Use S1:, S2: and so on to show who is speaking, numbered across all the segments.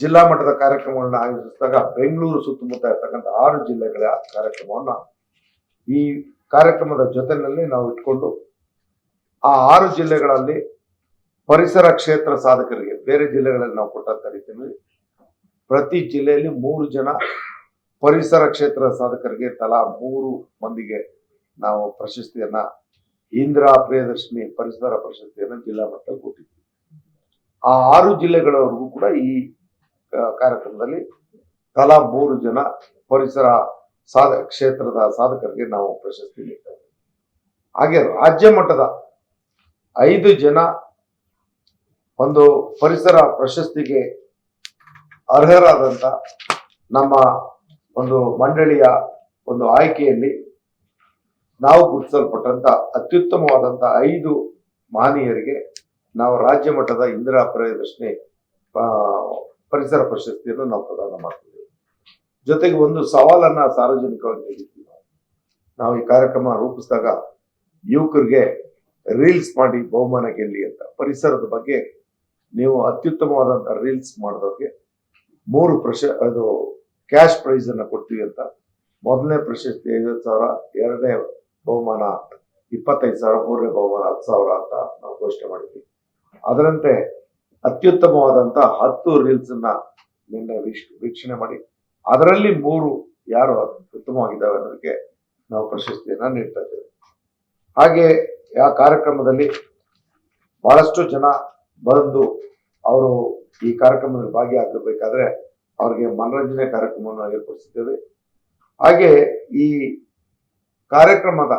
S1: ಜಿಲ್ಲಾ ಮಟ್ಟದ ಕಾರ್ಯಕ್ರಮಗಳನ್ನ ಆಯೋಜಿಸಿದಾಗ ಬೆಂಗಳೂರು ಸುತ್ತಮುತ್ತ ಇರ್ತಕ್ಕಂಥ ಆರು ಜಿಲ್ಲೆಗಳ ಕಾರ್ಯಕ್ರಮವನ್ನ ಈ ಕಾರ್ಯಕ್ರಮದ ಜೊತೆಯಲ್ಲಿ ನಾವು ಇಟ್ಕೊಂಡು ಆ ಆರು ಜಿಲ್ಲೆಗಳಲ್ಲಿ ಪರಿಸರ ಕ್ಷೇತ್ರ ಸಾಧಕರಿಗೆ ಬೇರೆ ಜಿಲ್ಲೆಗಳಲ್ಲಿ ನಾವು ಕೊಟ್ಟಂತ ರೀತಿಯಲ್ಲಿ ಪ್ರತಿ ಜಿಲ್ಲೆಯಲ್ಲಿ ಮೂರು ಜನ ಪರಿಸರ ಕ್ಷೇತ್ರ ಸಾಧಕರಿಗೆ ತಲಾ ಮೂರು ಮಂದಿಗೆ ನಾವು ಪ್ರಶಸ್ತಿಯನ್ನ ಇಂದಿರಾ ಪ್ರಿಯದರ್ಶಿನಿ ಪರಿಸರ ಪ್ರಶಸ್ತಿಯನ್ನ ಜಿಲ್ಲಾ ಮಟ್ಟದಲ್ಲಿ ಕೊಟ್ಟಿದ್ವಿ ಆ ಆರು ಜಿಲ್ಲೆಗಳವರೆಗೂ ಕೂಡ ಈ ಕಾರ್ಯಕ್ರಮದಲ್ಲಿ ತಲಾ ಮೂರು ಜನ ಪರಿಸರ ಸಾಧ ಕ್ಷೇತ್ರದ ಸಾಧಕರಿಗೆ ನಾವು ಪ್ರಶಸ್ತಿ ನೀಡ್ತೇವೆ. ಹಾಗೆ ರಾಜ್ಯ ಮಟ್ಟದ ಐದು ಜನ ಒಂದು ಪರಿಸರ ಪ್ರಶಸ್ತಿಗೆ ಅರ್ಹರಾದಂತ ನಮ್ಮ ಒಂದು ಮಂಡಳಿಯ ಒಂದು ಆಯ್ಕೆಯಲ್ಲಿ ನಾವು ಗುರುತಿಸಲ್ಪಟ್ಟಂತ ಅತ್ಯುತ್ತಮವಾದಂತ ಐದು ಮಹನೀಯರಿಗೆ ನಾವು ರಾಜ್ಯ ಮಟ್ಟದ ಇಂದಿರಾ ಆ, ಪರಿಸರ ಪ್ರಶಸ್ತಿಯನ್ನು ನಾವು ಪ್ರದಾನ ಮಾಡ್ತೀವಿ. ಜೊತೆಗೆ ಒಂದು ಸವಾಲನ್ನ ಸಾರ್ವಜನಿಕವಾಗಿ ನೀಡಿದ್ದೀವಿ. ನಾವು ಈ ಕಾರ್ಯಕ್ರಮ ರೂಪಿಸಿದಾಗ ಯುವಕರಿಗೆ ರೀಲ್ಸ್ ಮಾಡಿ ಬಹುಮಾನ ಗೆಲ್ಲಿ ಅಂತ. ಪರಿಸರದ ಬಗ್ಗೆ ನೀವು ಅತ್ಯುತ್ತಮವಾದಂಥ ರೀಲ್ಸ್ ಮಾಡಿದವ್ರಿಗೆ ಮೂರು ಪ್ರಶ ಅದು ಕ್ಯಾಶ್ ಪ್ರೈಸ್ ಅನ್ನ ಕೊಡ್ತೀವಿ ಅಂತ. ಮೊದಲನೇ ಪ್ರಶಸ್ತಿ ಐವತ್ತು ಸಾವಿರ, ಎರಡನೇ ಬಹುಮಾನ ಇಪ್ಪತ್ತೈದು ಸಾವಿರ, ಮೂರನೇ ಬಹುಮಾನ ಹತ್ತು ಸಾವಿರ ಅಂತ ನಾವು ಘೋಷಣೆ ಮಾಡಿದ್ವಿ. ಅದರಂತೆ ಅತ್ಯುತ್ತಮವಾದಂತ ಹತ್ತು ರೀಲ್ಸ್ ಅನ್ನ ನಿನ್ನೆ ವೀಕ್ಷಣೆ ಮಾಡಿ. ಅದರಲ್ಲಿ ಮೂರು ಯಾರು ಉತ್ತಮವಾಗಿದ್ದಾವೆ ಅನ್ನೋದಕ್ಕೆ ನಾವು ಪ್ರಶಸ್ತಿಯನ್ನ ನೀಡ್ತಾ ಇದ್ದೇವೆ. ಹಾಗೆ ಆ ಕಾರ್ಯಕ್ರಮದಲ್ಲಿ ಬಹಳಷ್ಟು ಜನ ಬಂದು ಅವರು ಈ ಕಾರ್ಯಕ್ರಮದಲ್ಲಿ ಭಾಗಿಯಾಗಬೇಕಾದ್ರೆ ಅವ್ರಿಗೆ ಮನರಂಜನೆ ಕಾರ್ಯಕ್ರಮವನ್ನು ಏರ್ಪಡಿಸಿದ್ದೇವೆ. ಹಾಗೆ ಈ ಕಾರ್ಯಕ್ರಮದ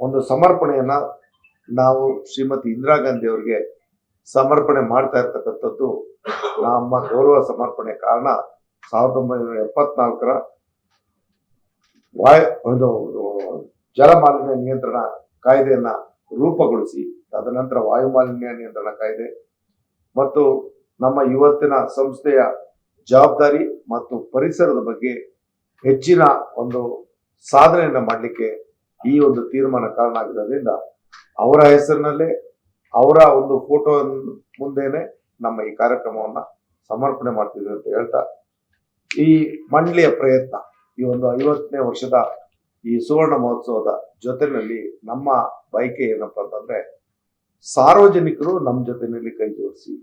S1: ಒಂದು ಸಮರ್ಪಣೆಯನ್ನ ನಾವು ಶ್ರೀಮತಿ ಇಂದಿರಾ ಗಾಂಧಿ ಅವರಿಗೆ ಸಮರ್ಪಣೆ ಮಾಡ್ತಾ ಇರ್ತಕ್ಕಂಥದ್ದು ನಮ್ಮ ಗೌರವ ಸಮರ್ಪಣೆ ಕಾರಣ ಸಾವಿರದ ಒಂಬೈನೂರ ಎಪ್ಪತ್ನಾಲ್ಕರ ವಾಯು ಒಂದು ಜಲಮಾಲಿನ್ಯ ನಿಯಂತ್ರಣ ಕಾಯ್ದೆಯನ್ನ ರೂಪಗೊಳಿಸಿ ತದನಂತರ ವಾಯು ಮಾಲಿನ್ಯ ನಿಯಂತ್ರಣ ಕಾಯ್ದೆ ಮತ್ತು ನಮ್ಮ ಇವತ್ತಿನ ಸಂಸ್ಥೆಯ ಜವಾಬ್ದಾರಿ ಮತ್ತು ಪರಿಸರದ ಬಗ್ಗೆ ಹೆಚ್ಚಿನ ಒಂದು ಸಾಧನೆಯನ್ನ ಮಾಡಲಿಕ್ಕೆ ಈ ಒಂದು ತೀರ್ಮಾನ ಕಾರಣ ಆಗಿರೋದ್ರಿಂದ ಅವರ ಹೆಸರಿನಲ್ಲೇ ಅವರ ಒಂದು ಫೋಟೋ ಮುಂದೇನೆ ನಮ್ಮ ಈ ಕಾರ್ಯಕ್ರಮವನ್ನ ಸಮರ್ಪಣೆ ಮಾಡ್ತಿದ್ವಿ ಅಂತ ಹೇಳ್ತಾ, ಈ ಮಂಡಳಿಯ ಪ್ರಯತ್ನ, ಈ ಒಂದು ಐವತ್ತನೇ ವರ್ಷದ ಈ ಸುವರ್ಣ ಮಹೋತ್ಸವದ ಜೊತೆನಲ್ಲಿ ನಮ್ಮ ಬಯಕೆ ಏನಪ್ಪ ಅಂತಂದ್ರೆ, ಸಾರ್ವಜನಿಕರು ನಮ್ಮ ಜೊತೆನಲ್ಲಿ ಕೈ ಜೋಡಿಸಿ,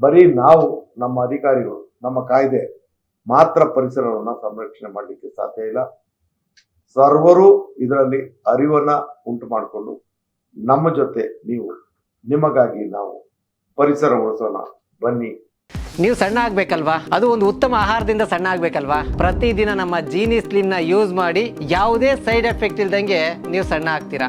S1: ಬರೀ ನಾವು, ನಮ್ಮ ಅಧಿಕಾರಿಗಳು, ನಮ್ಮ ಕಾಯ್ದೆ ಮಾತ್ರ ಪರಿಸರವನ್ನ ಸಂರಕ್ಷಣೆ ಮಾಡಲಿಕ್ಕೆ ಸಾಧ್ಯ ಇಲ್ಲ. ಸರ್ವರು ಇದರಲ್ಲಿ ಅರಿವನ್ನ ಉಂಟು ಮಾಡಿಕೊಂಡು ನಮ್ಮ ಜೊತೆ ನೀವು ನಿಮಗಾಗಿ ನಾವು ಪರಿಸರ ಉಳಿಸೋಣ ಬನ್ನಿ.
S2: ನೀವು ಸಣ್ಣ ಆಗ್ಬೇಕಲ್ವಾ? ಅದು ಒಂದು ಉತ್ತಮ ಆಹಾರದಿಂದ ಸಣ್ಣ ಆಗ್ಬೇಕಲ್ವಾ? ಪ್ರತಿದಿನ ನಮ್ಮ ಜೀನಿ ಸ್ಲಿಮ್ನ ಯೂಸ್ ಮಾಡಿ ಯಾವುದೇ ಸೈಡ್ ಎಫೆಕ್ಟ್ ಇಲ್ದಂಗೆ ನೀವು ಸಣ್ಣ ಆಗ್ತೀರಾ?